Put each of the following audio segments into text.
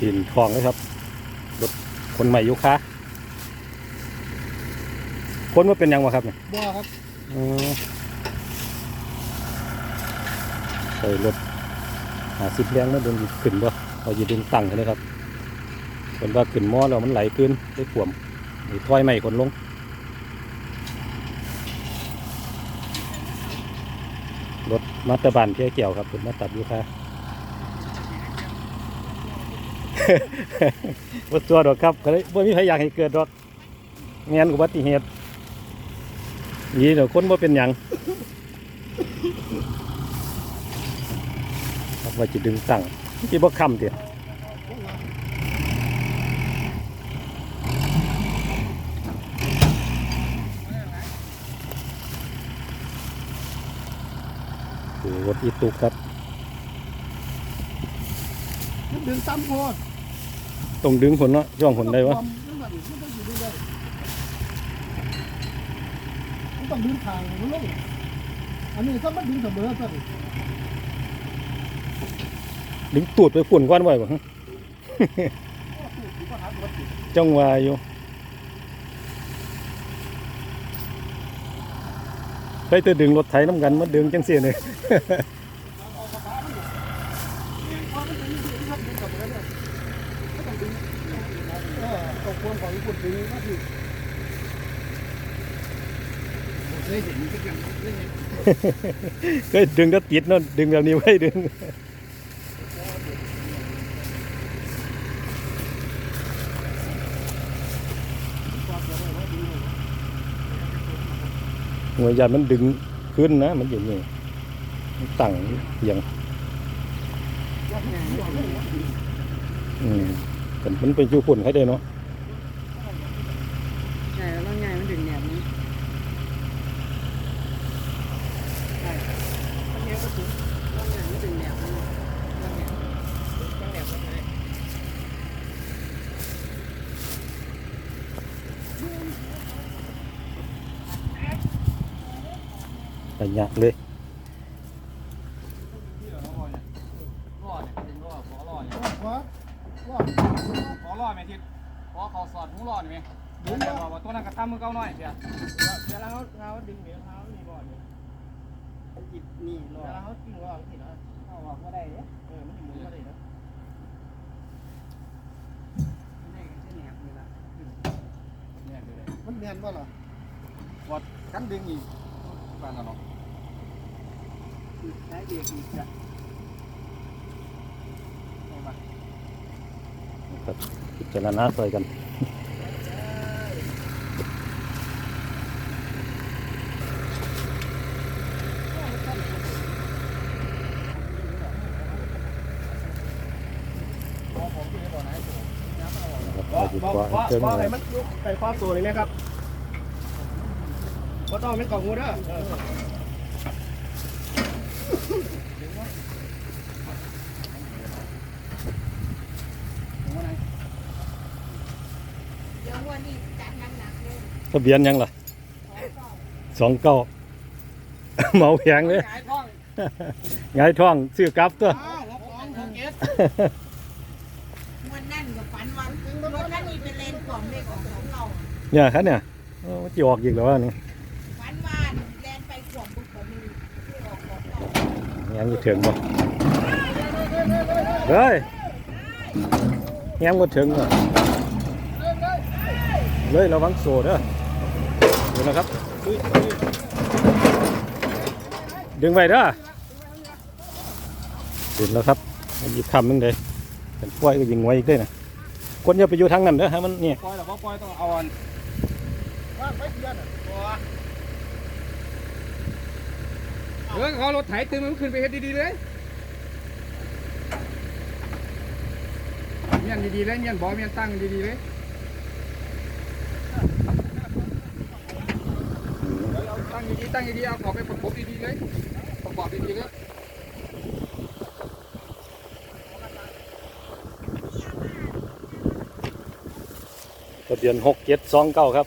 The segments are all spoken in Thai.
หินทองเลยครับรถคนใหม่ยุค้าคนว่าเป็นหยังวะครับเนี่ยบ่ครับอืมใส่รถหาสิบแรงมาโดนขึ้นบ่เอาอยู่ดึงตั้งเลยครับเป็นว่าขึ้นหม้อแล้วมันไหลขึ้นได้ขวมหรือถ้อยใหม่คนลงรถมาตาบานเพียเกี่ยวครับเป็นมาตัดยูคา บ่ตัวดอกครับก็เลยบ่มีใครอยากให้เกิดดอกเงี้ยอุบัติเหตุนี่เดี๋ยวคนบ่เป็นหยังครับว่าจะดึงตั้งที่บ่ค้ำเดียคือรถอีตุกครับดึงซ้ำโพด ต้องดึงผลเนาะช่วงผลได้วะมันต้องมันต้องอยู่ด้วยมันต้องดึงทางมันลงอันนี้ก็มันดึงเสมอซะดิดึงตูดไปฝุ่นก้อนไว้บ่ฮะก็หาปกติจ้องว่าอยู่ไปแต่ดึงรถไถน้ำกันมาดึงจังเสียเลย เออ ตกควรของญี่ปุ่นดึงก็คือเคยเห็นทุกอย่างเคยเห็นก็ดึงก็ติดเนาะดึงแบบนี้ไว้ดึงหัวยานมันดึงขึ้นนะ มันอย่างนี้ตั้งอย่างอาเลยอืม แต่มันเป็นยูฝุ่นให้ได้เนาะใหญ่แล้วใหญ่มันถึงแหนบนี้ใช่ต้องแหนก็ถึงต้องใหญ่มันถึงแหนบนี้ต้องแหนบต้องแหนบก็ได้ระยะเลย รอดเนี่ยเป็นรอดขอรอดเนี่ย ว่าว่าว่า ขอรอดไหมทิศข อเขาสอดหูรอดไหมเดี๋ยวแต่ว่าตัวนั้นกระตั้มมือเก้าน้อยเดี๋ยวเดี๋ยวเราเราดึงเดี๋ยวเขานี่บ่อนี่จิบนี่รอเดี๋ยวเราดึงรอสินะเอาออกก็ได้เนี่ยเออมันถึงมือก็ได้นะนี่ก็แหนบนี่ละเนี่ยเดี๋ยวเลยมันแน่นว่าล่ะวัดกันดึงอีกบ้านเราเนาะใช้เบียร์อีกจ้ะเอามาครับพิจารณาซอยกัน ขอผมที่บ่อไหนตัว ครับ ไปดีกว่าเจอว่าไหให้มมันลุกไปครอบตัวนี่นะครับก็ต้องเป็นกล่องงูเด้อถึงวันไหนเดี๋ยววันนี้จัดหนักๆเลยทะเบียนยังล่ะสองเก้าเมาแพงเลยขายท้องไงายท้องซื้อกลับตัว เนี่ยครับเนี่ยมันจะออกอีกแล้ววะนี่ฝันว่าแลนไปขวบบุกของมีที่อยังอยู่ถึงบ่เฮ้ยยังบ่ถึงบ่เลยระวังโซ่เด้อดี๋ยวนะครับดึงไว้เด้อถึงแล้วครับอีกคำนึงเลยเป็นปล่อยก็ยิงไว้อีกเด้นะคนอย่าไปอยู่ทางนั้นเด้อฮะมันเนี่ยปล่อยหรือว่าปล่อยต้องเอาอัน เพี้ยนอะเออเขารถไถตึงมันขึ้นไปเฮ็ดดีๆเลยเมียนดีๆเลยเมียนบ่เมียนตั้งดีๆเลยเอาตั้งดีๆตั้งดีๆเอาของไปประกบดีๆเลยประกอบดีๆเลยทะเบียนหกเจ็ดสองเก้าครับ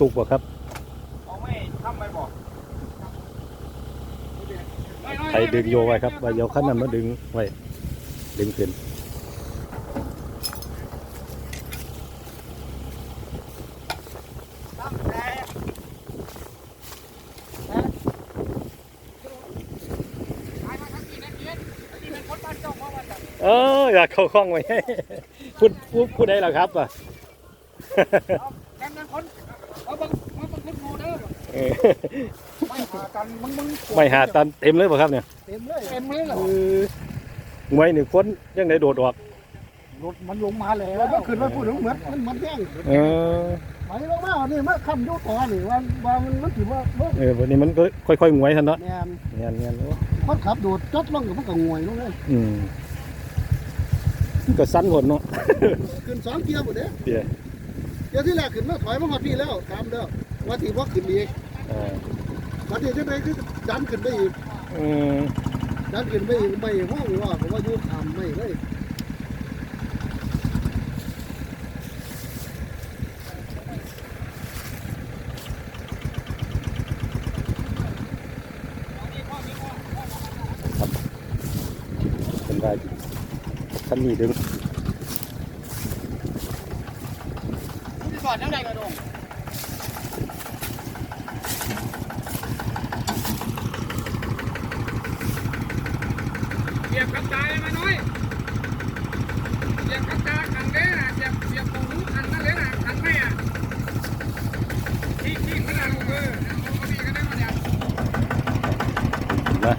ตุกบ่ครับเอาไม่ทำไปบ่ใครดึงโยไว้ครับว่าโยขั้นนั้นมาดึงไว้ดึงขึ้น ตั้งแต่ไปมาทางนี้นะเกียรติอันนี้เป็นคนบ้านเจ้าของว่าจัง เอออยากเข้าคล้องไว้พูดพูดพูดได้หรอครับอะเอากันนั้นคนเอาบังมาบังคนโมเด้อไม่หากันมึงมึงไม่หาตันเต็มเลยป่ะครับเนี่ยเต็มเลยเต็มเลยเหรอเออมวยหนึ่งคนยังไงโดดออกรถมันลงมาแล้แล้ววก็ขึ้นมาพูดถึงเหมือนมันมันแย่งเออไปลงมาเนี่ยมาคำยุต่อนี่ว่าว่ามันมันถือว่าเออวันนี้มันก็ค่อยๆงวยทันเนาะแม่นเงี้ยเงี้ยโอ้คนขับโดดจดลงกับมันก็งวยลงเลยอืม ก็สั้นหนเนาะขึ้นสองเกียร์หมดเด้เดี๋ยวเกียร์ที่แรกขึ้นมาถอยมาหอดพี่แล้วตามเด้อว่าที่ว่าขึ้นอีกเออวันที่จะไปคือดันขึ้นไปอีกอืมดันขึ้นไปอีกไม่ห้องว่าผมว่าอยู่ทำไม่เลยเป็นไร ท่านนี้ดึงที่สอดยังไงกระดงเสียบกับตามาหน่อยเสียบกับตาขันเด้นะเสียบเสียบตรงหูขันนั่นเลยนะขันไม่อะที่ที่ขนาดลูกเออเอาดีกันได้มาเนี่ย นะ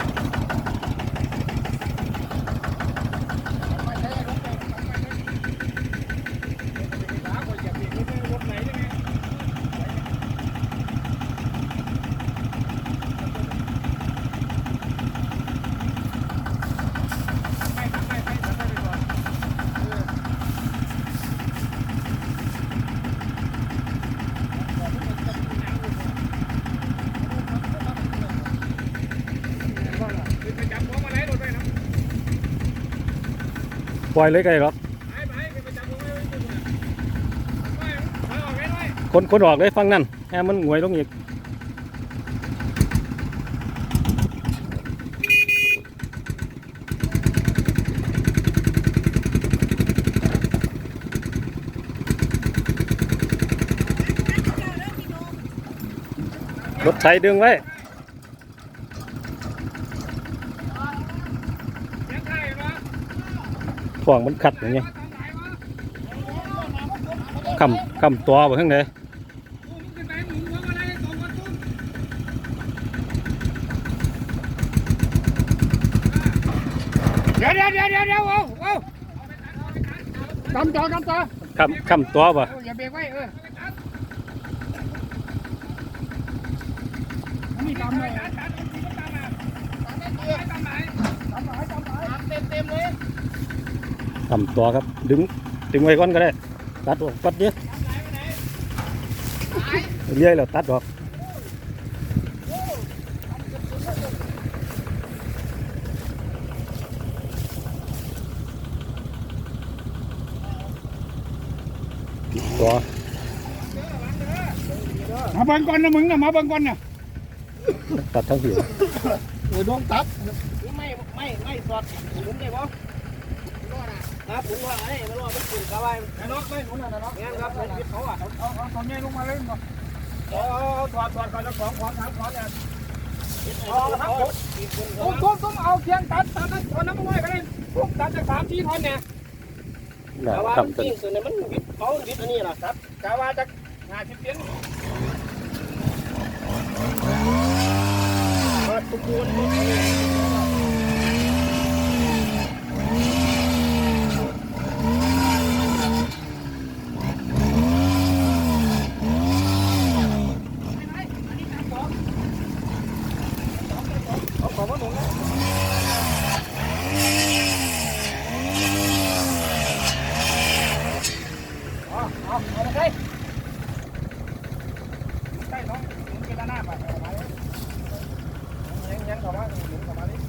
ปล่อยเลยไกลหรอกคนคนออกเลยฟังนั่นแอมมันงวยลงอีกรถไถดึงไว้ ถ่วงมันขัดอย่างเงี้ยคำคำตัวไปข้างในเดี๋ยวเดี๋ยวเดี๋ยวเดี๋ยวเดี๋ยวเอาเอาจำจอจำจอคำคำตัวป่ะอย่าเบรกไว้เออนี่ตามเลยเต็มเต็มเลย คำตัวครับ ดึงดึงไว้ก่อนก็ได้ ตัดออกตัดเยอะเรื่อยแล้วตัดออกตัวมาเบิ่งก่อนนะมึงนะมาเบิ่งก่อนนะตัดทั้งผิวโอ้ยดวงตัดไม่ไม่ไม่สอดหมุนได้บ่ ครับผมว่าไอ้มันรอมันขึ้นกระไว้น็อกไม่หนุนน่ะน็อกงั้นครับมันยึดเขาอะเอาเอาเอาตัวใหญ่ลงมาเลยก่อนเอาถอดถอดก่อนแล้วของของถามของเนี่ยเอาครับผมตุ้มตุ้มตุ้มเอาเพียงตัดตัดตัดเอาน้ำมันไว้ก็ได้ตุ้มตัดจากสามที่ทอนเนี่ยกะว่าจริงส่วนนั้มันยึดเขายึดอันนี้ล่ะครับกะว่าจากหาสิบเซนเปิดตุ้มปูน เอาของมาหนุนนะ เข้ามาหมุนเข้ามานี่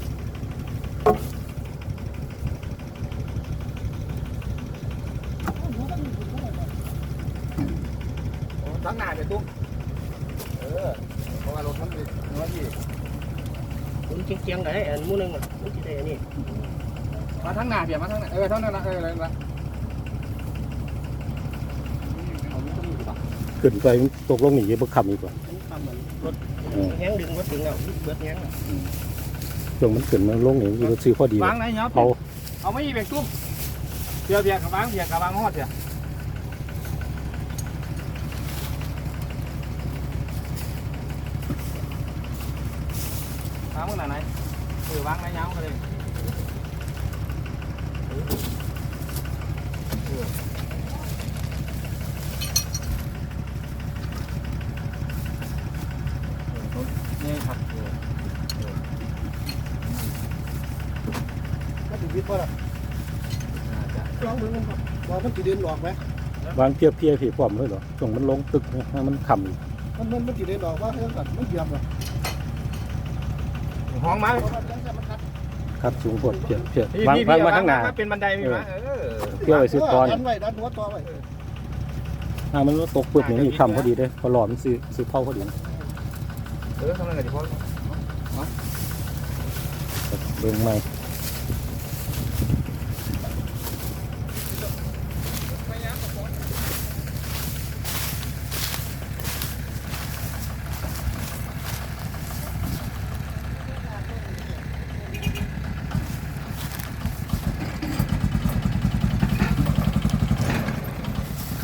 โอ้ทั้งหน้าเดี๋ยวตุ้มเออเพราะว่ารถมันเป็นเนื้อที่ผมเคียงๆได้อันมูนึงอะมันสิได้อันนี้มาทั้งหน้าเดี๋ยวมาทั้งหน้าเออทั้งหน้าเอออะไรละขึ้นไปตกลงหนีบ่คำอีกว่ามันทำเหมือนรถแห้งดึงบ่ถึงแล้วเบิดแห้งช่วงมันขึ้นมันลงนี่มันซื้อพอดีวางไหนเนาะเขาเอาไม่ยีเบรกตุ้มเบียร์เบียร์กับวางเบียร์กับวางฮอดเบียร์วางมึงไหนไหนเออ วางไหนยาวมาเลยนี่ครับก็ถึงวิทย์ว่าล่ะลองดูมันครับว่ามันสิเดินออกไหมวางเพียบเพียผีพร้อมเลยเหรอช่วงมันลงตึกให้มันคำอีกมันมันมันสิเดินออกว่าเรื่องกันมันเหยียบอะห้องมาเพราะว่าจังซั่นมันคัดครับสูงปวดเพียบเพียบพี่วางพี่วางพี่มาข้างหน้าเป็นบันไดมีไหมเออเพื่อไปซื้อตอนดันไว้ดันหัวต่อไว้ถ้ามันตกปึกอย่างนี้คำพอดีเลยพอหลอมนซื้อซื้อเท่าพอดีเออทำอะไรกันดีพ่อเบิ่งใหม่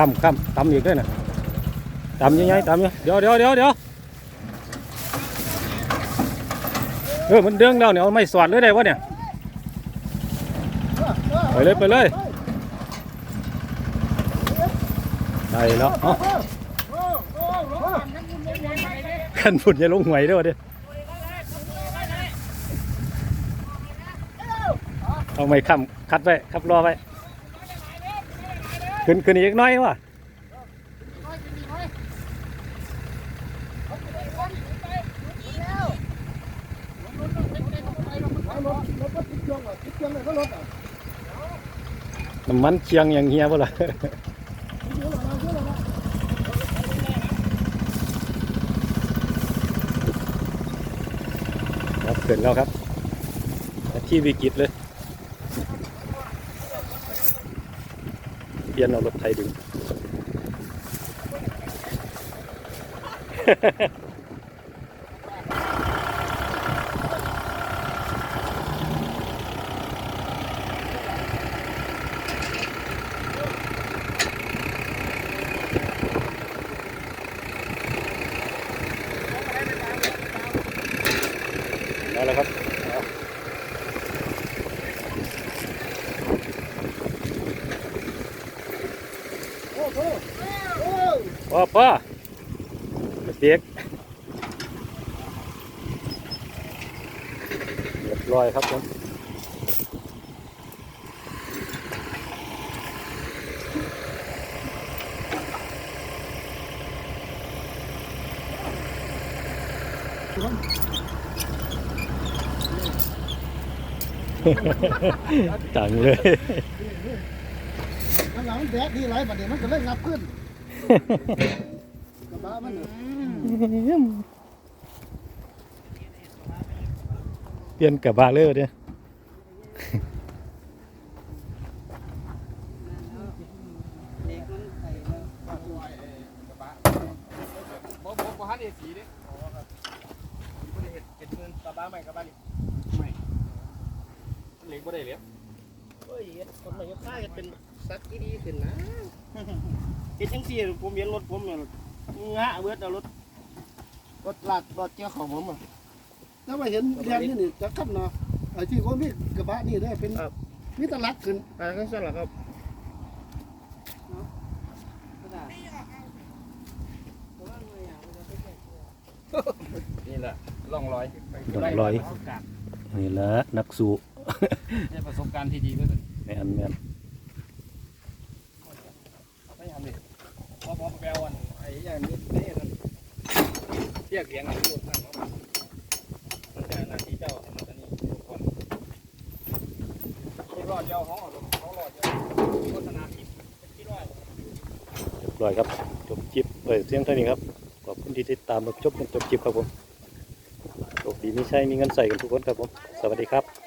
คำคำตำอีกด้วยนะตำยังไงตำยังเดี๋ยวเดี๋ยวเดี๋ยวเดี๋ยวเออมันเด้งแล้วเนี่ยไม่สอดเลยได้วะเนี่ยไปเลยไปเลยได้แล้วเอ้าขันฝุ่นอย่าลงหวยด้วยวะเด้อเอาไม่คำคัดไว้คับรอไว้ ขึ้นขึ้นอีกน้อยวะรถรถก็ติดเครื่องอะน้ำมันเชียงอย่างเฮียบ่ล่ะครับเกิดแล้วครับที่วิกฤตเลย เปลี่ยนเอารถไทยดึง เอาแล้วครับเอา โอ้โหโอ้ พ่อพ่อเด็กเรียบร้อยครับผมจังเลย ข้างหลังแดดดีไรบัดนี้มันก็เลยงับขึ้นกระบะมันน่ะเปลี่ยนกับบาเลอร์เนี่ยบ่บ่บ่ฮันเอสีดิบ่ได้เฮ็ดเฮ็ดเงินกระบะใหม่กระบะนี่ไม่เหล็กบ่ได้เหลียบโอ้ยเฮ็ดคนมายกค่าเฮ็ดเป็นสัตว์ที่ดีขึ้นนะเฮ็ดจังซี่ผมเห็นรถผมเนี่ยงะเบิดเอารถรถลากรถเจ้าของผมอะถ้าว่าเห็นเรียนนี่นี่จะขับเนาะไอ้ที่เขามีกระบะนี่ได้เป็นมีตลักขึ้นอ่าก็สั่นล่ะครับนี่แหละร่องรอยร่องรอยนี่แหละนักสู้ได้ประสบการณ์ที่ดีด้วย แม่นแม่ไม่ทำดิพอพอแปลวันไอ้อย่งนี้นี่นั่นเรียกเลี้ยงอะไรลูกนั่นเนาะมันน้าที่เจ้าให้มันจะนี้ทุกคนที่รอดเดียวเขาเอลงรอดเดียวโฆษณาผิดที่รอดจบรอยครับ จบจิบเอ้ยเสียงเท่านี้ครับ ขอบคุณที่ติดตามมาจบชมจนจบจิบครับผมโชคดีไม่ใช่มีเงินใส่กันทุกคนครับผม สวัสดีครับ